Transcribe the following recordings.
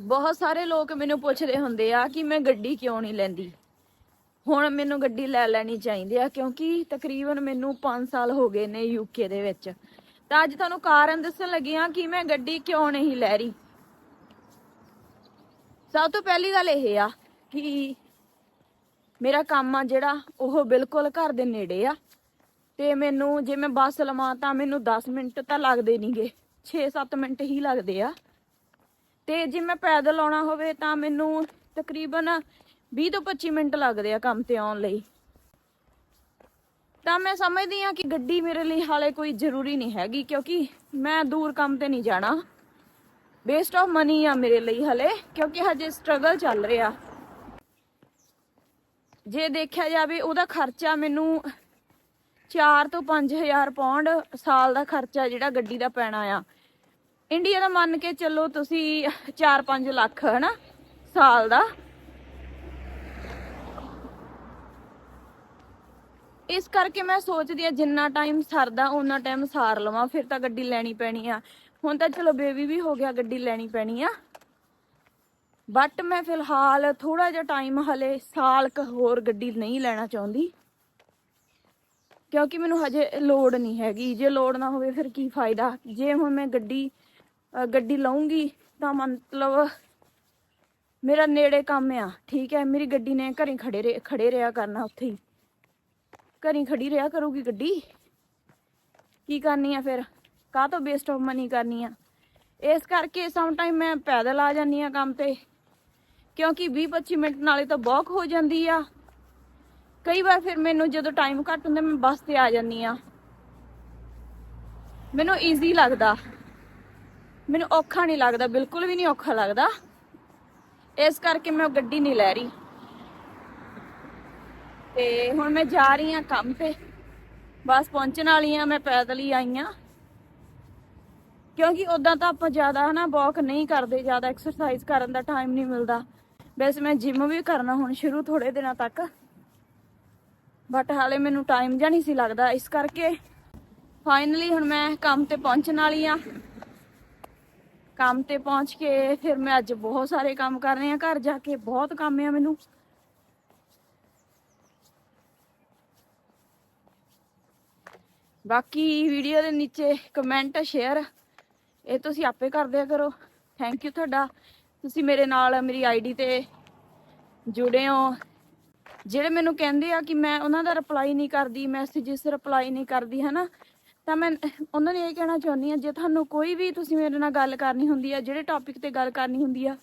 ਬਹੁਤ ਸਾਰੇ ਲੋਕ ਮੈਨੂੰ ਪੁੱਛਦੇ ਹੁੰਦੇ ਆ ਕਿ ਮੈਂ ਗੱਡੀ ਕਿਉਂ ਨਹੀਂ ਲੈਂਦੀ? ਹੁਣ ਮੈਨੂੰ ਗੱਡੀ ਲੈ ਲੈਣੀ ਚਾਹੀਦੀ ਆ ਕਿਉਂਕਿ ਤਕਰੀਬਨ ਮੈਨੂੰ 5 ਸਾਲ ਹੋ ਗਏ ਨੇ ਯੂਕੇ ਦੇ ਵਿੱਚ। ਤਾਂ ਅੱਜ ਤੁਹਾਨੂੰ ਕਾਰਨ ਦੱਸਣ ਲੱਗੀ ਆ ਕਿ ਮੈਂ ਗੱਡੀ ਕਿਉਂ ਨਹੀਂ ਲੈ ਰਹੀ। ਸਭ ਤੋਂ ਪਹਿਲੀ ਗੱਲ ਇਹ ਆ ਕਿ ਮੇਰਾ ਕੰਮ ਆ ਜਿਹੜਾ ਉਹ ਬਿਲਕੁਲ ਘਰ ਦੇ ਨੇੜੇ ਆ ਤੇ ਮੈਨੂੰ ਜੇ ਮੈਂ ਬੱਸ ਲਵਾਂ ਤਾਂ ਮੈਨੂੰ 10 ਮਿੰਟ ਤਾਂ ਲੱਗਦੇ ਨਹੀਂਗੇ 6-7 ਮਿੰਟ ਹੀ ਲੱਗਦੇ ਆ। ਤੇ ਜੇ ਮੈਂ ਪੈਦਲ ਆਉਣਾ ਹੋਵੇ ਤਾਂ ਮੈਨੂੰ ਤਕਰੀਬਨ 20 ਤੋਂ 25 ਮਿੰਟ ਲੱਗਦੇ ਆ ਕੰਮ ਤੇ ਆਉਣ ਲਈ। ਤਾਂ ਮੈਂ ਸਮਝਦੀ ਆ ਕਿ ਗੱਡੀ ਮੇਰੇ ਲਈ ਹਾਲੇ ਕੋਈ ਜ਼ਰੂਰੀ ਨਹੀਂ ਹੈਗੀ ਕਿਉਂਕਿ ਮੈਂ ਦੂਰ ਕੰਮ ਤੇ ਨਹੀਂ ਜਾਣਾ। ਵੇਸਟ ਆਫ ਮਨੀ ਆ ਮੇਰੇ ਲਈ ਹਲੇ, ਕਿਉਂਕਿ ਹਜੇ ਸਟਰਗਲ ਚੱਲ ਰਿਹਾ। ਜੇ ਦੇਖਿਆ ਜਾਵੇ ਉਹਦਾ ਖਰਚਾ ਮੈਨੂੰ 4 ਤੋਂ 5000 ਪਾਉਂਡ ਸਾਲ ਦਾ ਖਰਚਾ ਜਿਹੜਾ ਗੱਡੀ ਦਾ ਪੈਣਾ ਆ। ਇੰਡੀਆ ਦਾ ਮੰਨ ਕੇ ਚੱਲੋ ਤੁਸੀਂ 4-5 ਲੱਖ, ਹਨਾ, ਸਾਲ ਦਾ। ਇਸ ਕਰਕੇ ਮੈਂ ਸੋਚਦੀ ਆ ਜਿੰਨਾ ਟਾਈਮ ਸਰਦਾ ਉਹਨਾਂ ਟਾਈਮ ਸਾਰ ਲਵਾਂ। ਫਿਰ ਤਾਂ ਗੱਡੀ ਲੈਣੀ ਪੈਣੀ ਆ। ਹੁਣ ਤਾਂ ਚਲੋ ਬੇਬੀ ਵੀ ਹੋ ਗਿਆ, ਗੱਡੀ ਲੈਣੀ ਪੈਣੀ ਆ। ਬਟ ਮੈਂ ਫਿਲਹਾਲ ਥੋੜਾ ਜਿਹਾ ਟਾਈਮ ਹਲੇ ਸਾਲ ਕ ਹੋਰ ਗੱਡੀ ਨਹੀਂ ਲੈਣਾ ਚਾਹੁੰਦੀ। ਕਿਉਂਕਿ ਮੈਨੂੰ ਹਜੇ ਲੋੜ ਨਹੀਂ ਹੈਗੀ। ਜੇ ਲੋੜ ਨਾ ਹੋਵੇ ਫਿਰ ਕੀ ਫਾਇਦਾ? ਜੇ ਹੁਣ ਮੈਂ ਗੱਡੀ ਗੱਡੀ ਲਵਾਂਗੀ ਤਾਂ ਮਤਲਬ ਮੇਰਾ ਨੇੜੇ ਕੰਮ ਆ, ਠੀਕ ਹੈ? ਮੇਰੀ ਗੱਡੀ ਨੇ ਘਰੇ ਖੜੇ ਖੜੇ ਰਿਹਾ ਕਰਨਾ ਉੱਥੇ ਹੀ। ਘਰੀ ਖੜੀ ਰਿਹਾ ਕਰੂਗੀ ਗੱਡੀ? ਕੀ ਕਰਨੀ ਆ ਫਿਰ? ਕਾਹ ਤੋਂ ਵੇਸਟ ਆਫ ਮਨੀ ਕਰਨੀ ਆ? ਇਸ ਕਰਕੇ ਸਮ ਟਾਈਮ ਮੈਂ ਪੈਦਲ ਆ ਜਾਂਦੀ ਆ ਕੰਮ ਤੇ, ਕਿਉਂਕਿ 20 25 ਮਿੰਟ ਨਾਲੇ ਤਾਂ ਵਾਕ ਹੋ ਜਾਂਦੀ ਆ। ਕਈ ਵਾਰ ਫਿਰ ਮੈਨੂੰ ਜਦੋਂ ਟਾਈਮ ਘੱਟ ਹੁੰਦਾ, ਮੈਂ ਬੱਸ ਤੇ ਆ ਜਾਂਦੀ ਆ। ਮੈਨੂੰ ਈਜ਼ੀ ਲੱਗਦਾ। ਮੈਨੂੰ ਔਖਾ ਨਹੀਂ ਲੱਗਦਾ, ਬਿਲਕੁਲ ਵੀ ਨਹੀਂ ਔਖਾ ਲੱਗਦਾ। ਇਸ ਕਰਕੇ ਮੈਂ ਉਹ ਗੱਡੀ ਨਹੀਂ ਲੈ ਰਹੀ। ਤੇ ਹੁਣ ਮੈਂ ਜਾ ਰਹੀ ਹਾਂ ਕੰਮ ਤੇ। ਬਸ ਪਹੁੰਚਣ ਵਾਲੀ ਆ ਮੈਂ ਪੈਦਲ ਹੀ ਆਈ ਆ ਕਿਉਂਕਿ ਉਦਾਂ ਤਾਂ ਆਪਾਂ ਜ਼ਿਆਦਾ ਹਨਾ ਵਾਕ ਨਹੀਂ ਕਰਦੇ, ਜ਼ਿਆਦਾ ਐਕਸਰਸਾਈਜ਼ ਕਰਨ ਦਾ ਟਾਈਮ ਨਹੀਂ ਮਿਲਦਾ। ਵੈਸੇ ਮੈਂ ਜਿਮ ਵੀ ਕਰਨਾ ਹੁਣ ਸ਼ੁਰੂ ਥੋੜੇ ਦਿਨਾਂ ਤੱਕ। ਬਟ ਹਾਲੇ ਮੈਨੂੰ ਟਾਈਮ ਜਾਂ ਨਹੀਂ ਸੀ ਲੱਗਦਾ। ਇਸ ਕਰਕੇ ਫਾਈਨਲੀ ਹੁਣ ਮੈਂ ਕੰਮ ਤੇ ਪਹੁੰਚਣ ਵਾਲੀ ਆ ਕੰਮ ਤੇ ਪਹੁੰਚ ਕੇ ਫਿਰ ਮੈਂ ਅੱਜ ਬਹੁਤ ਸਾਰੇ ਕੰਮ ਕਰਨੇ ਆ ਘਰ ਜਾ ਕੇ ਬਹੁਤ ਕੰਮ ਆ ਮੈਨੂੰ। ਬਾਕੀ ਵੀਡੀਓ ਦੇ ਨੀਚੇ ਕਮੈਂਟ ਸ਼ੇਅਰ ਇਹ ਤੁਸੀਂ ਆਪੇ ਕਰਦਿਆ ਕਰੋ। ਥੈਂਕ ਯੂ ਤੁਹਾਡਾ। ਤੁਸੀਂ ਮੇਰੇ ਨਾਲ ਮੇਰੀ ਆਈਡੀ ਤੇ ਜੁੜੇ ਹੋ। ਜਿਹੜੇ ਮੈਨੂੰ ਕਹਿੰਦੇ ਆ ਕਿ ਮੈਂ ਉਹਨਾਂ ਦਾ ਰਿਪਲਾਈ ਨਹੀਂ ਕਰਦੀ ਮੈਸੇजेस ਰਿਪਲਾਈ ਨਹੀਂ ਕਰਦੀ, ਹਨਾ? ਤਾਂ ਮੈਂ, ਉਹਨਾਂ ਨੂੰ ਇਹ ਕਹਿਣਾ ਚਾਹੁੰਦੀ ਆ ਜੇ ਤੁਹਾਨੂੰ ਕੋਈ ਵੀ ਤੁਸੀਂ ਮੇਰੇ ਨਾਲ ਗੱਲ ਕਰਨੀ ਹੁੰਦੀ ਆ, ਜਿਹੜੇ ਟੌਪਿਕ ਤੇ ਗੱਲ ਕਰਨੀ ਹੁੰਦੀ ਆ,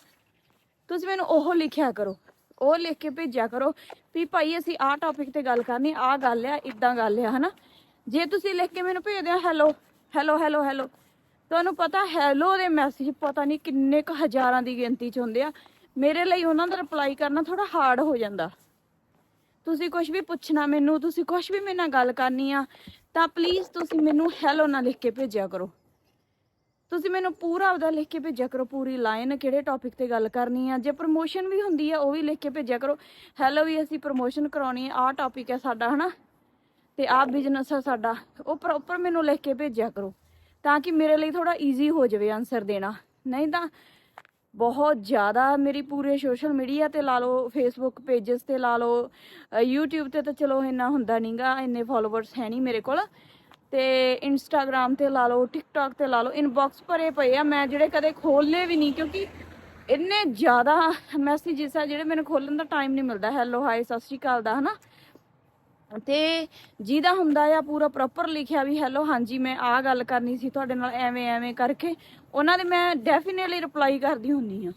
ਤੁਸੀਂ ਮੈਨੂੰ ਉਹ ਲਿਖਿਆ ਕਰੋ। ਉਹ ਲਿਖ ਕੇ ਭੇਜਿਆ ਕਰੋ ਵੀ ਭਾਈ ਅਸੀਂ ਆਹ ਟੌਪਿਕ ਤੇ ਗੱਲ ਕਰਨੀ, ਆਹ ਗੱਲ ਆ ਇਦਾਂ ਗੱਲ ਆ, ਹਨਾ? ਜੇ ਤੁਸੀਂ ਲਿਖ ਕੇ ਮੈਨੂੰ ਭੇਜਦੇ ਆ ਹੈਲੋ ਹੈਲੋ ਹੈਲੋ ਹੈਲੋ ਤੁਹਾਨੂੰ ਪਤਾ ਹੈਲੋ ਦੇ ਮੈਸੇਜ ਪਤਾ ਨਹੀਂ ਕਿੰਨੇ ਕੁ ਹਜ਼ਾਰਾਂ ਦੀ ਗਿਣਤੀ ਚ ਹੁੰਦੇ ਆ। ਮੇਰੇ ਲਈ ਉਹਨਾਂ ਦਾ ਰਿਪਲਾਈ ਕਰਨਾ ਥੋੜਾ ਹਾਰਡ ਹੋ ਜਾਂਦਾ। ਤੁਸੀਂ ਕੁਝ ਵੀ ਪੁੱਛਣਾ ਮੈਨੂੰ, ਤੁਸੀਂ ਕੁਝ ਵੀ ਮੇਰੇ ਨਾਲ ਗੱਲ ਕਰਨੀ ਆ, ਤਾਂ ਪਲੀਜ਼ ਤੁਸੀਂ ਮੈਨੂੰ ਹੈਲੋ ਨਾ ਲਿਖ ਕੇ ਭੇਜਿਆ ਕਰੋ। ਤੁਸੀਂ ਮੈਨੂੰ ਪੂਰਾ ਉਹਦਾ ਲਿਖ ਕੇ ਭੇਜਿਆ ਕਰੋ, ਪੂਰੀ ਲਾਈਨ ਕਿਹੜੇ ਟੌਪਿਕ ਤੇ ਗੱਲ ਕਰਨੀ ਆ। ਜੇ ਪ੍ਰਮੋਸ਼ਨ ਵੀ ਹੁੰਦੀ ਆ, ਉਹ ਵੀ ਲਿਖ ਕੇ ਭੇਜਿਆ ਕਰੋ। ਹੈਲੋ ਵੀ ਅਸੀਂ ਪ੍ਰਮੋਸ਼ਨ ਕਰਾਉਣੀ ਆ, ਆਹ ਟੌਪਿਕ ਹੈ ਸਾਡਾ, ਹਨਾ? ਤੇ ਆਹ ਬਿਜ਼ਨਸ ਹੈ ਸਾਡਾ, ਉਹ ਪ੍ਰੋਪਰ ਮੈਨੂੰ ਲਿਖ ਕੇ ਭੇਜਿਆ ਕਰੋ, ਤਾਂ ਕਿ ਮੇਰੇ ਲਈ ਥੋੜਾ ਈਜ਼ੀ ਹੋ ਜਾਵੇ ਆਨਸਰ ਦੇਣਾ। ਨਹੀਂ ਤਾਂ ਬਹੁਤ ਜ਼ਿਆਦਾ ਮੇਰੀ ਪੂਰੇ ਸੋਸ਼ਲ ਮੀਡੀਆ ਤੇ ਲਾ ਲਓ ਫੇਸਬੁੱਕ ਪੇजेस ਤੇ ਲਾ ਲਓ YouTube ਤੇ ਤਾਂ ਚਲੋ ਇੰਨਾ ਹੁੰਦਾ ਨਹੀਂਗਾ ਇੰਨੇ ਫਾਲੋਅਰਸ ਹੈ ਨਹੀਂ ਮੇਰੇ ਕੋਲ। ਤੇ Instagram ਤੇ ਲਾ ਲਓ, TikTok ਤੇ ਲਾ ਲਓ ਇਨਬਾਕਸ ਭਰੇ ਪਏ ਆ, ਮੈਂ ਜਿਹੜੇ ਕਦੇ ਖੋਲਨੇ ਵੀ ਨਹੀਂ, ਕਿਉਂਕਿ ਇੰਨੇ ਜ਼ਿਆਦਾ ਮੈਸੇजेस ਆ ਜਿਹੜੇ ਮੈਨੂੰ ਖੋਲਣ ਦਾ ਟਾਈਮ ਨਹੀਂ ਮਿਲਦਾ। ਹੈਲੋ ਹਾਈ ਸਤਿ ਸ਼੍ਰੀ ਅਕਾਲ ਦਾ, ਹਨਾ? ਤੇ ਜਿਹਦਾ ਹੁੰਦਾ ਆ ਪੂਰਾ ਪ੍ਰੋਪਰ ਲਿਖਿਆ ਵੀ ਹੈਲੋ ਹਾਂਜੀ, ਮੈਂ ਆਹ ਗੱਲ ਕਰਨੀ ਸੀ, ਤੁਹਾਡੇ ਨਾਲ ਐਵੇਂ ਐਵੇਂ ਕਰਕੇ, ਉਹਨਾਂ ਦੇ ਮੈਂ ਡੈਫੀਨਿਟਲੀ ਰਿਪਲਾਈ ਕਰਦੀ ਹੁੰਨੀ ਆ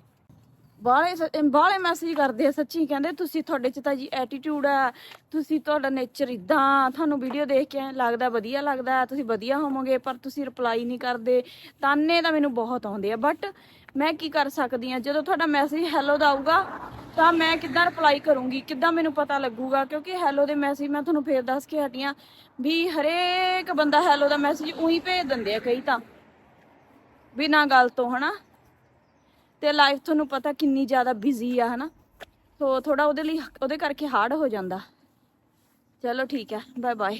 ਬਾਹਲੇ ਬਾਹਲੇ ਮੈਸੇਜ ਕਰਦੇ ਆ ਸੱਚੀ ਕਹਿੰਦੇ, ਤੁਸੀਂ ਤੁਹਾਡੇ ਚ ਤਾਂ ਜੀ ਐਟੀਟਿਊਡ ਆ, ਤੁਸੀਂ ਤੁਹਾਡਾ ਨੇਚਰ ਇਦਾਂ ਤੁਹਾਨੂੰ ਵੀਡੀਓ ਦੇਖ ਕੇ ਲੱਗਦਾ ਵਧੀਆ ਲੱਗਦਾ, ਤੁਸੀਂ ਵਧੀਆ ਹੋਵੋਗੇ, ਪਰ ਤੁਸੀਂ ਰਿਪਲਾਈ ਨਹੀਂ ਕਰਦੇ। ਤਾਨੇ ਤਾਂ ਮੈਨੂੰ ਬਹੁਤ ਆਉਂਦੇ ਆ ਬਟ ਮੈਂ ਕੀ ਕਰ ਸਕਦੀ ਆ? ਜਦੋਂ ਤੁਹਾਡਾ ਮੈਸੇਜ ਹੈਲੋ ਦਾ ਆਊਗਾ, ਤਾਂ ਮੈਂ ਕਿੱਦਾਂ ਰਿਪਲਾਈ ਕਰੂੰਗੀ? ਕਿੱਦਾਂ ਮੈਨੂੰ ਪਤਾ ਲੱਗੂਗਾ? ਕਿਉਂਕਿ ਹੈਲੋ ਦੇ ਮੈਸੇਜ ਮੈਂ ਤੁਹਾਨੂੰ ਫੇਰ ਦੱਸ ਕੇ ਹਟੀਆਂ ਵੀ ਹਰੇਕ ਬੰਦਾ ਹੈਲੋ ਦਾ ਮੈਸੇਜ ਉਹੀ ਭੇਜ ਦਿੰਦੇ ਆ ਕਈ ਤਾਂ, ਬਿਨਾਂ ਗੱਲ ਤੋਂ, ਹਨਾ? ਤੇ ਲਾਈਫ ਤੁਹਾਨੂੰ ਪਤਾ ਕਿੰਨੀ ਜ਼ਿਆਦਾ ਬਿਜ਼ੀ ਆ, ਹਨਾ? ਸੋ ਥੋੜਾ ਉਹਦੇ ਲਈ, ਉਹਦੇ ਕਰਕੇ ਹਾਰਡ ਹੋ ਜਾਂਦਾ। ਚਲੋ ਠੀਕ ਹੈ ਬਾਏ ਬਾਏ